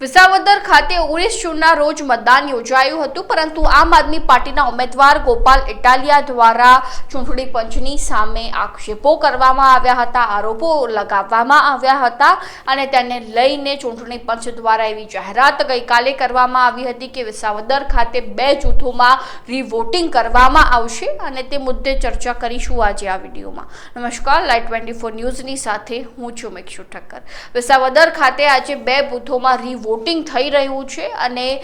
વિસાવદર ખાતે ઓગણીસ જૂનના રોજ મતદાન યોજાયું હતું, પરંતુ આમ આદમી પાર્ટીના ઉમેદવાર ગોપાલ ઇટાલિયા દ્વારા ચૂંટણી પંચની સામે આક્ષેપો કરવામાં આવ્યા હતા, આરોપો લગાવવામાં આવ્યા હતા અને તેને લઈને ચૂંટણી પંચ દ્વારા એવી જાહેરાત ગઈકાલે કરવામાં આવી હતી કે વિસાવદર ખાતે બે જૂથોમાં રીવોટિંગ કરવામાં આવશે અને તે મુદ્દે ચર્ચા કરીશું આજે આ વિડીયોમાં. નમસ્કાર લાઈટ ટ્વેન્ટી ફોર ન્યૂઝની સાથે હું છું મિક્ષુ ઠક્કર. વિસાવદર ખાતે આજે બે બૂથોમાં રીવોટિંગ થઈ રહ્યું છે અને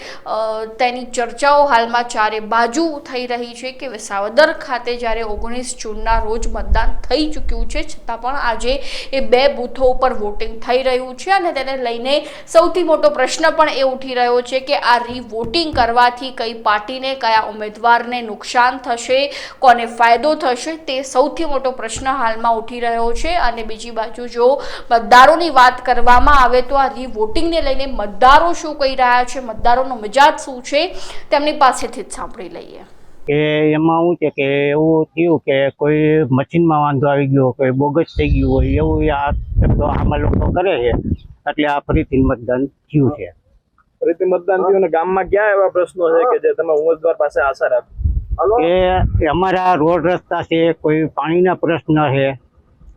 તેની ચર્ચાઓ હાલમાં ચારે બાજુ થઈ રહી છે કે વિસાવદર ખાતે જ્યારે ઓગણીસ જૂનના રોજ મતદાન થઈ ચૂક્યું છે, છતાં પણ આજે એ બે બૂથો ઉપર વોટિંગ થઈ રહ્યું છે અને તેને લઈને સૌથી મોટો પ્રશ્ન પણ એ ઉઠી રહ્યો છે કે આ રીવોટિંગ કરવાથી કઈ પાર્ટીને, કયા ઉમેદવારને નુકસાન થશે, કોને ફાયદો થશે, તે સૌથી મોટો પ્રશ્ન હાલમાં ઉઠી રહ્યો છે. અને બીજી બાજુ જો મતદારોની વાત કરવામાં આવે તો આ રીવોટિંગને લઈને મતદારો શું કહી રહ્યા છે? મતદારોનો મિજાજ શું છે? તેમની પાસેથી જ સાંભળી લઈએ. કે એમાં શું છે કે એવું થયું કે કોઈ મશીનમાં વાંધો આવી ગયો કોઈ બોગસ થઈ ગયું હોય એવું આ શબ્દો આમાં લોકો કરે છે. એટલે આ ફરીથી મતદાન થયું છે. ફરીથી મતદાન થયું અને ગામમાં ક્યાં એવા પ્રશ્નો છે કે જે તમે ઉમેદવાર પાસે આશા રાખો? કે અમારા રોડ રસ્તા છે કોઈ પાણીના પ્રશ્ન છે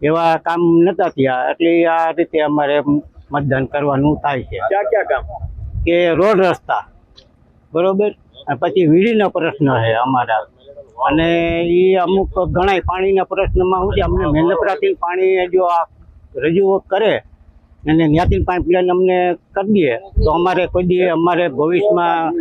એવા કામ નતા થયા. એટલે આ રીતે અમારે મતદાન કરવાનું થાય છે. ક્યાં ક્યાં કામ કે રોડ રસ્તા. બરોબર? પછી વીજળીનો પ્રશ્ન છે અમારા. અને એ અમુક ઘણા પાણીના પ્રશ્નમાં શું છે અમને મહેનપરાથી પાણી જો આ રજૂ કરે અને ત્યાંથી પ્લાન અમને કરી દઈએ તો અમારે કોઈ દી અમારે ભવિષ્યમાં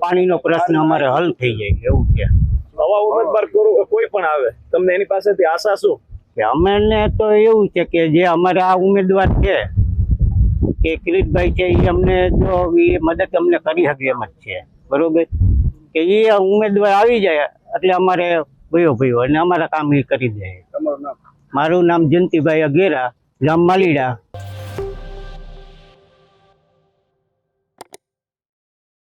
પાણીનો પ્રશ્ન અમારે હલ થઈ જાય એવું છે. નવા ઉમેદવાર કરો કોઈ પણ આવે તમને એની પાસેથી આશા શું? કે અમને તો એવું છે કે જે અમારા આ ઉમેદવાર છે કે કિરીટભાઈ છે એ અમને જો એ મદદ અમને કરી શકે એમ જ છે. બરોબર? કે એ ઉમેદવાર આવી જાય એટલે અમારે ભયો ભયો અને અમારા કામ એ કરી દે. મારું નામ જયંતિભાઈ અગેરા ગામ માલીડા.